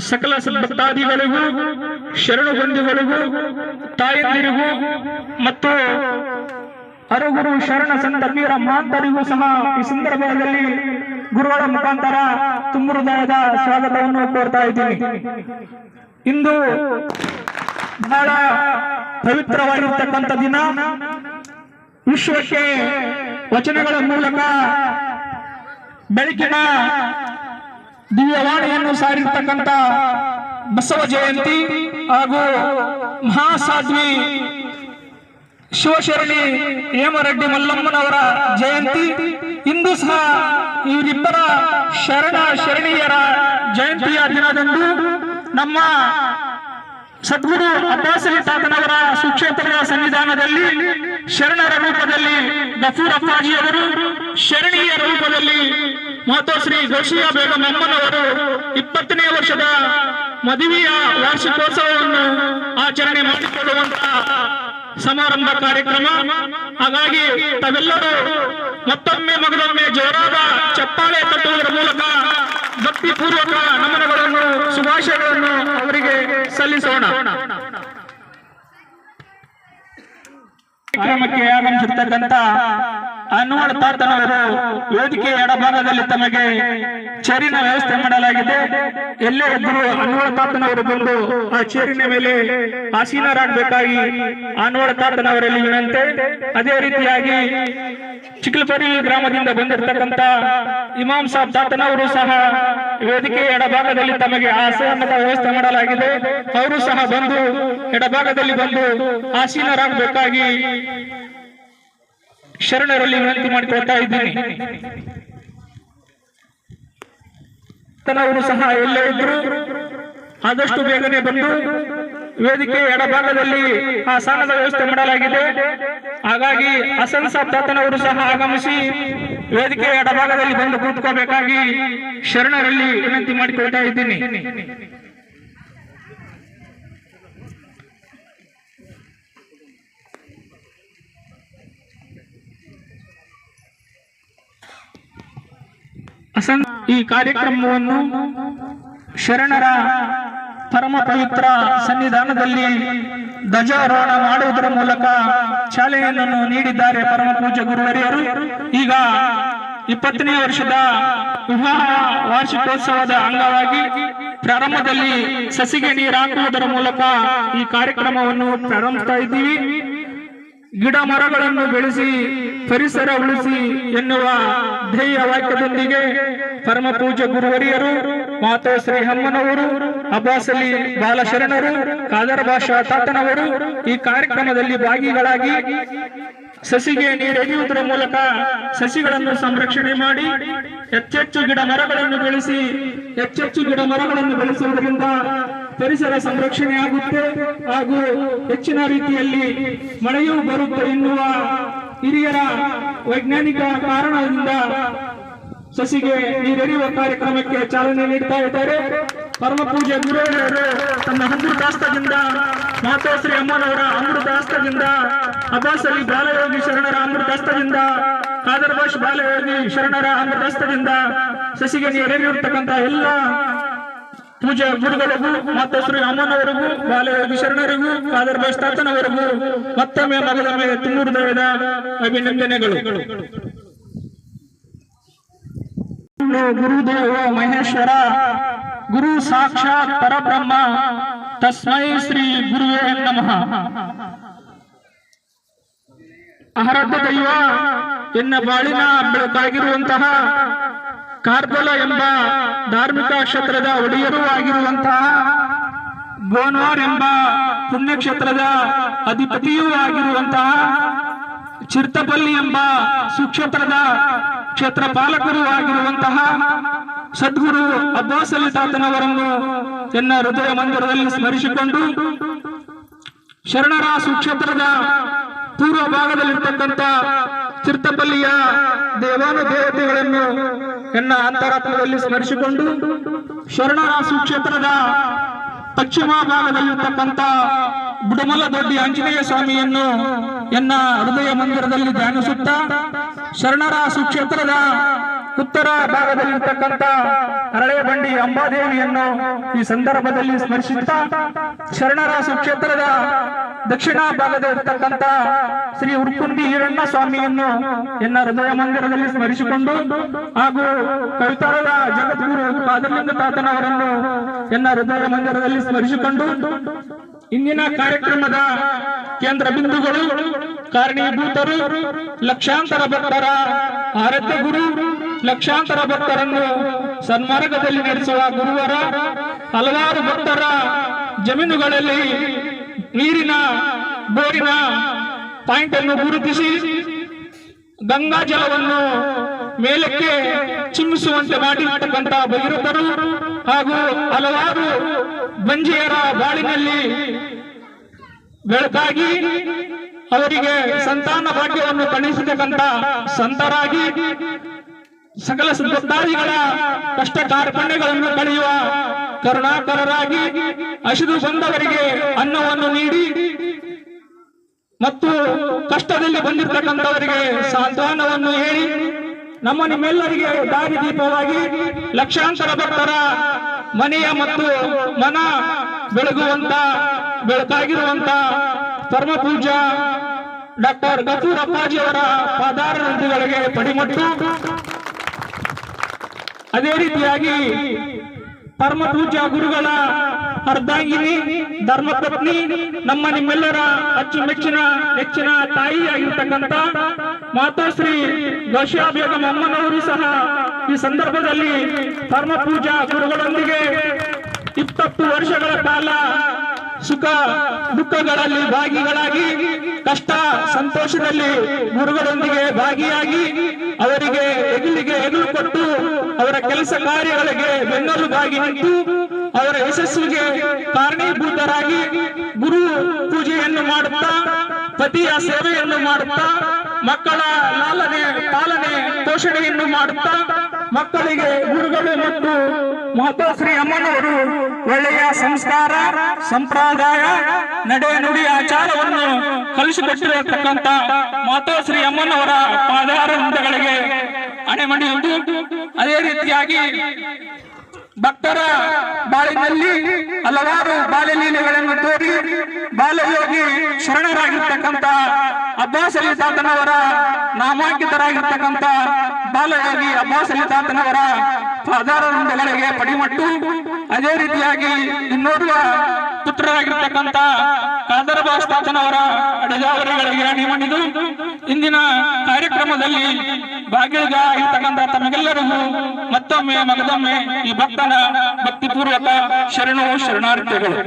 ಸಕಲ ಭಕ್ತಾದಿಗಳಿಗೂ ಶರಣು ಬಂಧುಗಳಿಗೂ ತಾಯಂದಿರಿಗೂ, ಮತ್ತು ಹರಗುರು ಶರಣ ಸಂತ ವೀರ ಮಹಾಂತರಿಗೂ ಸಹ ಈ ಸಂದರ್ಭದಲ್ಲಿ ಗುರುಗಳ ಮುಖಾಂತರ ತುಂಬ ಸ್ವಾಗತವನ್ನು ಕೋರ್ತಾ ಇದ್ದೀನಿ. ಇಂದು ಬಹಳ ಪವಿತ್ರವಾಗಿರ್ತಕ್ಕಂಥ ದಿನ. ವಿಶ್ವಕ್ಕೆ ವಚನಗಳ ಮೂಲಕ ಬೆಳಕಿನ ದಿವ್ಯವಾಣಿಯನ್ನು ಸಾರಿರ್ತಕ್ಕಂಥ ಬಸವ ಜಯಂತಿ ಹಾಗೂ ಮಹಾಸಾಧ್ವಿ ಶಿವಶರಣಿ ಹೇಮರೆಡ್ಡಿ ಮಲ್ಲಮ್ಮನವರ ಜಯಂತಿ. ಇಂದು ಸಹ ಇವರಿಬ್ಬರ ಶರಣ ಶರಣೀಯರ ಜಯಂತಿಯ ದಿನದಂದು ನಮ್ಮ ಸದ್ಗುರು ಅಬ್ಬಾಸಲಿ ತಾತನವರ ಸುಕ್ಷೇತ್ರದ ಸನ್ನಿಧಾನದಲ್ಲಿ ಶರಣರ ರೂಪದಲ್ಲಿ ಗಫೂರ್ ಅಪ್ಪಾಜಿಯವರು ಶರಣೀಯ ರೂಪದಲ್ಲಿ ಮಾತೋಶ್ರೀ ಗೋಶಿಯ ಬೇಗಂ ಅಮ್ಮನವರು ಇಪ್ಪತ್ತನೇ ವರ್ಷದ ಮದುವೆಯ ವಾರ್ಷಿಕೋತ್ಸವವನ್ನು ಆಚರಣೆ ಮಾಡಿಕೊಳ್ಳುವಂತಹ ಸಮಾರಂಭ ಕಾರ್ಯಕ್ರಮ. ಹಾಗಾಗಿ ತಾವೆಲ್ಲರೂ ಮತ್ತೊಮ್ಮೆ ಮಗದೊಮ್ಮೆ ಜೋರಾದ ಚಪ್ಪಾಳೆ ತಟ್ಟುವುದರ ಮೂಲಕ ಭಕ್ತಿಪೂರ್ವಕ ನಮನಗಳನ್ನು, ಶುಭಾಶಯಗಳನ್ನು ಅವರಿಗೆ ಸಲ್ಲಿಸೋಣ. ಕಾರ್ಯಕ್ರಮಕ್ಕೆ ಆಗಮಿಸಿರ್ತಕ್ಕಂಥ ಅನ್ವಳ ತಾತನವರು ವೇದಿಕೆ ಎಡಭಾಗದಲ್ಲಿ ತಮಗೆ ಚೇರಿನ ವ್ಯವಸ್ಥೆ ಮಾಡಲಾಗಿದೆ. ಎಲ್ಲೇ ಇದ್ದರೂ ಅನ್ವಳ ತಾತನವರು ಬಂದು ಆ ಚೇರಿನ ಮೇಲೆ ಆಸೀನರಾಗಬೇಕಾಗಿ ಅನ್ವಳ ತಾತನವರಲ್ಲಿ ವಿನಂತೆ. ಅದೇ ರೀತಿಯಾಗಿ ಚಿಕ್ಕಲಪರಿ ಗ್ರಾಮದಿಂದ ಬಂದಿರತಕ್ಕಂತ ಇಮಾಮ್ ಸಾಬ್ ತಾತನವರು ಸಹ ವೇದಿಕೆ ಎಡಭಾಗದಲ್ಲಿ ತಮಗೆ ಆಸನದ ವ್ಯವಸ್ಥೆ ಮಾಡಲಾಗಿದೆ. ಅವರು ಸಹ ಬಂದು ಎಡಭಾಗದಲ್ಲಿ ಬಂದು ಆಸೀನರಾಗಬೇಕಾಗಿ ಶರಣರಲ್ಲಿ ವಿನಂತಿ ಮಾಡಿಕೊಳ್ತಾ ಇದ್ದೀನಿ. ತನವರು ಸಹ ಎಲ್ಲ ಇದ್ರು ಆದಷ್ಟು ಬೇಗನೆ ಬಂದು ವೇದಿಕೆ ಎಡಭಾಗದಲ್ಲಿ ಆ ಸ್ಥಾನದ ವ್ಯವಸ್ಥೆ ಮಾಡಲಾಗಿದೆ. ಹಾಗಾಗಿ ಹಸನ್ ಸಾಬ್ ತಾತನವರು ಸಹ ಆಗಮಿಸಿ ವೇದಿಕೆ ಎಡಭಾಗದಲ್ಲಿ ಬಂದು ಕೂತ್ಕೋಬೇಕಾಗಿ ಶರಣರಲ್ಲಿ ವಿನಂತಿ ಮಾಡಿಕೊಳ್ತಾ ಇದ್ದೀನಿ. ಈ ಕಾರ್ಯಕ್ರಮವನ್ನು ಶರಣರ ಪರಮ ಪವಿತ್ರ ಸನ್ನಿಧಾನದಲ್ಲಿ ಧ್ವಜಾರೋಹಣ ಮಾಡುವುದರ ಮೂಲಕ ಚಾಲನೆಯನ್ನು ನೀಡಿದ್ದಾರೆ ಪರಮ ಪೂಜ್ಯ ಗುರುವರಿಯರು. ಈಗ ಇಪ್ಪತ್ತನೇ ವರ್ಷದ ವಿವಾಹ ವಾರ್ಷಿಕೋತ್ಸವದ ಅಂಗವಾಗಿ ಪ್ರಾರಂಭದಲ್ಲಿ ಸಸಿಗೆ ನೀರು ಹಾಕುವುದರ ಮೂಲಕ ಈ ಕಾರ್ಯಕ್ರಮವನ್ನು ಪ್ರಾರಂಭಿಸ್ತಾ ಇದ್ದೀವಿ. ಗಿಡ ಮರಗಳನ್ನು ಬೆಳೆಸಿ, ಪರಿಸರ ಉಳಿಸಿ ಎನ್ನುವ ಧ್ಯೇಯ ವಾಕ್ಯದೊಂದಿಗೆ ಪರಮ ಪೂಜ್ಯ ಗುರುವರಿಯರು, ಮಾತಾ ಶ್ರೀ ಹಮ್ಮನವರು ಅಬ್ಬಾಸಲಿ ಬಾಲಶರಣರು, ಕಾದರ ಭಾಷಾ ತಾತನವರು ಈ ಕಾರ್ಯಕ್ರಮದಲ್ಲಿ ಭಾಗಿಗಳಾಗಿ ಸಸಿಗೆ ನೀರೆಗೆಯುವುದರ ಮೂಲಕ ಸಸಿಗಳನ್ನು ಸಂರಕ್ಷಣೆ ಮಾಡಿ ಹೆಚ್ಚೆಚ್ಚು ಗಿಡ ಮರಗಳನ್ನು ಬೆಳೆಸಿ ಹೆಚ್ಚೆಚ್ಚು ಗಿಡ ಮರಗಳನ್ನು ಬೆಳೆಸುವುದರಿಂದ ಪರಿಸರ ಸಂರಕ್ಷಣೆ ಆಗುತ್ತೆ ಹಾಗೂ ಹೆಚ್ಚಿನ ರೀತಿಯಲ್ಲಿ ಮಳೆಯೂ ಬರುತ್ತೆ ಎನ್ನುವ ಹಿರಿಯರ ವೈಜ್ಞಾನಿಕ ಕಾರಣದಿಂದ ಸಸಿಗೆ ನೀರೆರೆಯುವ ಕಾರ್ಯಕ್ರಮಕ್ಕೆ ಚಾಲನೆ ನೀಡ್ತಾ ಇದ್ದಾರೆ. ಪರಮ ಪೂಜೆ ಗುರುವರು ತನ್ನ ಅಮೃತಾಸ್ತದಿಂದ ಮಾತಾಶ್ರೀ ಅಮ್ಮನವರ ಅಮೃತಾಸ್ತದಿಂದ ಅದಾಸಲಿ ಬಾಲಯೋಗಿ ಶರಣರ ಅಮೃತಾಸ್ತದಿಂದ ಕಾದರ್ಭಾಷ್ ಬಾಲಯೋಗಿ ಶರಣರ ಅಮೃತಾಸ್ತದಿಂದ ಸಸಿಗೆ ನೀರೆರೆಯಿರ್ತಕ್ಕಂಥ ಎಲ್ಲ ಪೂಜೆ ಗುರುಗಳಿಗೂ, ಮತ್ತು ಶ್ರೀ ಅಮ್ಮನವರಿಗೂ ಬಾಲಯೋಗಿ ಶರಣರಿಗೂ ಫಾದರ್ ಭಾಷ್ ಮತ್ತೊಮ್ಮೆ ಮೇಲೆ ತುಮೂರು ದೇವದ ಅಭಿನಂದನೆಗಳು. ಗುರುದೇವ ಮಹೇಶ್ವರ, ಗುರು ಸಾಕ್ಷಾತ್ ಪರಬ್ರಹ್ಮ, ತಸ್ಮೈ ಶ್ರೀ ಗುರುವೇ ನಮಃ. ಆರಾಧ್ಯ ದೈವ ಎನ್ನ ಬಾಳಿನ ಬೆಳಕಾಗಿರುವಂತಹ ಕಾರ್ಬಲ ಎಂಬ ಧಾರ್ಮಿಕ ಕ್ಷೇತ್ರದ ಒಡೆಯರೂ ಆಗಿರುವಂತಹ ಗೋನ್ವಾರ್ ಎಂಬ ಪುಣ್ಯಕ್ಷೇತ್ರದ ಅಧಿಪತಿಯೂ ಆಗಿರುವಂತಹ ಚಿರ್ತಪಲ್ಲಿ ಎಂಬ ಸುಕ್ಷೇತ್ರದ ಕ್ಷೇತ್ರ ಪಾಲಕರು ಆಗಿರುವಂತಹ ಸದ್ಗುರು ಅಬ್ಬಾಸ್ ಅಲಿ ತಾತನವರನ್ನು ತನ್ನ ಹೃದಯ ಮಂದಿರದಲ್ಲಿ ಸ್ಮರಿಸಿಕೊಂಡು ಶರಣರ ಸುಕ್ಷೇತ್ರದ ಪೂರ್ವ ಭಾಗದಲ್ಲಿರ್ತಕ್ಕಂಥ ಚಿರ್ತಪಲ್ಲಿಯ ದೇವಾನು ದೇವತೆಗಳನ್ನು ಎನ್ನ ಅಂತರಾತ್ಮದಲ್ಲಿ ಸ್ಮರಿಸಿಕೊಂಡು ಶರಣರ ಕ್ಷೇತ್ರದ ಪಶ್ಚಿಮ ಭಾಗದಲ್ಲಿರ್ತಕ್ಕಂಥ ಬುಡಮಲ ದೊಡ್ಡಿ ಆಂಜನೇಯ ಸ್ವಾಮಿಯನ್ನು ಎನ್ನ ಹೃದಯ ಮಂದಿರದಲ್ಲಿ ಧ್ಯಾನಿಸುತ್ತಾ ಶರಣರ ಸುಕ್ಷೇತ್ರದ ಉತ್ತರ ಭಾಗದಲ್ಲಿರ್ತಕ್ಕಂಥ ಹರಳೆಬಂಡಿ ಅಂಬಾದೇವಿಯನ್ನು ಈ ಸಂದರ್ಭದಲ್ಲಿ ಸ್ಮರಿಸುತ್ತಾ ಶರಣರ ಸುಕ್ಷೇತ್ರದ ದಕ್ಷಿಣ ಭಾಗದಲ್ಲಿರ್ತಕ್ಕಂಥ ಶ್ರೀ ಉರ್ಕುಂದಿ ಈರಣ್ಣ ಸ್ವಾಮಿಯನ್ನು ಎನ್ನ ಹೃದಯ ಮಂದಿರದಲ್ಲಿ ಸ್ಮರಿಸಿಕೊಂಡು ಹಾಗೂ ಕವಿತಾರದ ಜಗದ್ಗುರು ಪಾದಲಿಂಗ ತಾತನವರನ್ನು ಎನ್ನ ಹೃದಯ ಮಂದಿರದಲ್ಲಿ ಸ್ಮರಿಸಿಕೊಂಡು ಇಂದಿನ ಕಾರ್ಯಕ್ರಮದ ಕೇಂದ್ರ ಬಿಂದುಗಳು ಕಾರಣೀಭೂತರು, ಲಕ್ಷಾಂತರ ಭಕ್ತರ, ಆರಾಧ್ಯ ಗುರು ಲಕ್ಷಾಂತರ ಭಕ್ತರನ್ನು ಸನ್ಮಾರ್ಗದಲ್ಲಿ ನಡೆಸುವ ಗುರುವರ ಹಲವಾರು ಭಕ್ತರ ಜಮೀನುಗಳಲ್ಲಿ ನೀರಿನ ಬೋರಿನ ಪಾಯಿಂಟ್ ಅನ್ನು ಗುರುತಿಸಿ ಗಂಗಾ ಜಲವನ್ನು ಮೇಲಕ್ಕೆ ಚಿಮ್ಮಿಸುವಂತೆ ಮಾಡಿರತಕ್ಕಂತಹ ಭಗೀರಥರು ಹಾಗೂ ಹಲವಾರು ಬಂಜಿಯರ ಬಾಳಿನಲ್ಲಿ ಬೆಳಕಾಗಿ ಅವರಿಗೆ ಸಂತಾನ ಭಾಗ್ಯವನ್ನು ಕಣಿಸತಕ್ಕಂತ ಸಂತರಾಗಿ ಸಕಲ ಭಕ್ತಾದಿಗಳ ಕಷ್ಟ ಕಾರ್ಪಣ್ಯಗಳನ್ನು ಕಳೆಯುವ ಕರುಣಾಕರರಾಗಿ ಹಸಿದು ಬಂದವರಿಗೆ ಅನ್ನವನ್ನು ನೀಡಿ ಮತ್ತು ಕಷ್ಟದಲ್ಲಿ ಬಂದಿರತಕ್ಕಂಥವರಿಗೆ ಸಾಂತ್ವನವನ್ನು ಹೇಳಿ ನಮ್ಮ ನಿಮ್ಮೆಲ್ಲರಿಗೆ ದಾರಿ ದೀಪವಾಗಿ ಲಕ್ಷಾಂತರ ಭಕ್ತರ ಮನೆಯ ಮತ್ತು ಮನ ಬೆಳಗುವಂತ ಬೆಳಕಾಗಿರುವಂತ ಪರಮ ಪೂಜಾ ಡಾಕ್ಟರ್ ಗತೂರಪ್ಪಾಜಿಯವರ ಅಪ್ಪಾಜಿಯವರ ಪಾದಾರಗಳಿಗೆ ಪಡಿಮಟ್ಟು ಅದೇ ರೀತಿಯಾಗಿ ಪರಮ ಪೂಜ್ಯ ಗುರುಗಳ ಅರ್ಧಾಂಗಿನಿ, ಧರ್ಮಪತ್ನಿ, ನಮ್ಮ ನಿಮ್ಮೆಲ್ಲರ ಅಚ್ಚುಮೆಚ್ಚಿನ, ನೆಚ್ಚಿನ ತಾಯಿಯಾಗಿರ್ತಕ್ಕಂಥ ಮಾತಾಶ್ರೀ ಗೌಶಿಯಾ ಬೇಗಂ ಅಮ್ಮನವರು ಸಹ ಈ ಸಂದರ್ಭದಲ್ಲಿ ಪರಮ ಪೂಜಾ ಗುರುಗಳೊಂದಿಗೆ ಇಪ್ಪತ್ತು ವರ್ಷಗಳ ಕಾಲ ಸುಖ, ದುಃಖಗಳಲ್ಲಿ ಭಾಗಿಗಳಾಗಿ, ಕಷ್ಟ, ಸಂತೋಷದಲ್ಲಿ ಗುರುಗಳೊಂದಿಗೆ ಭಾಗಿಯಾಗಿ ಅವರಿಗೆ ಹೆಗಲಿಗೆ ಹೆಗಲು ಕೊಟ್ಟು ಅವರ ಕೆಲಸ ಕಾರ್ಯಗಳಿಗೆ ಬೆನ್ನೆಲುಬಾಗಿ ನಿಂತು ಅವರ ಯಶಸ್ಸಿಗೆ ಕಾರಣೀಭೂತರಾಗಿ ಗುರು ಪೂಜೆಯನ್ನು ಮಾಡುತ್ತಾ, ಪತಿಯ ಸೇವೆಯನ್ನು ಮಾಡುತ್ತಾ, ಮಕ್ಕಳ ಲಾಲನೆ, ಪಾಲನೆ, ಪೋಷಣೆಯನ್ನು ಮಾಡುತ್ತಾ, ಮಕ್ಕಳಿಗೆ ಗುರುಗಳು ಮತ್ತು ಮಹತೋಶ್ರೀ ಅಮ್ಮನವರು ಒಳ್ಳೆಯ ಸಂಸ್ಕಾರ, ಸಂಪ್ರದಾಯ, ನಡೆ ನುಡಿ ಆಚಾರವನ್ನು ಕಲಿಸಿಕೊಟ್ಟಿರತಕ್ಕಂತ ಮಾತೋಶ್ರೀ ಅಮ್ಮನವರ ಪಾದಾರವಿಂದಗಳಿಗೆ ಅಣೆಮಣಿಯುವುದು ಅದೇ ರೀತಿಯಾಗಿ ಭಕ್ತರ ಬಾಳಿನಲ್ಲಿ ಹಲವಾರು ಬಾಲ್ಯಲೀಲೆಗಳನ್ನು ತೋರಿ ಬಾಲಯೋಗಿ ಶರಣರಾಗಿರ್ತಕ್ಕಂಥ ಅಬ್ಬಾಸ್ ಅಲಿ ತಾತನವರ ನಾಮಾಂಕಿತರಾಗಿರ್ತಕ್ಕಂಥ ಬಾಲಯೋಗಿ ಅಬ್ಬಾಸ್ ಅಲಿ ತಾತನವರ ಪಡಿಮಟ್ಟು ಅದೇ ರೀತಿಯಾಗಿ ಇನ್ನೋರ್ವ ಪುತ್ರರಾಗಿರ್ತಕ್ಕಂಥ ಕಾದರಬಾಸ್ ತಾತನವರ ಅಡಜಾವರಿಗಳಿಗೆ ಅಣಿಮಣಿದು ಇಂದಿನ ಕಾರ್ಯಕ್ರಮದಲ್ಲಿ ಭಾಗಿಯಾಗಿರ್ತಕ್ಕಂಥ ತಮಗೆಲ್ಲರಿಗೂ ಮತ್ತೊಮ್ಮೆ ಮಗದೊಮ್ಮೆ ಈ ಭಕ್ತನ ಭಕ್ತಿಪೂರ್ವಕ ಶರಣು ಶರಣಾರ್ಥಿಗಳು.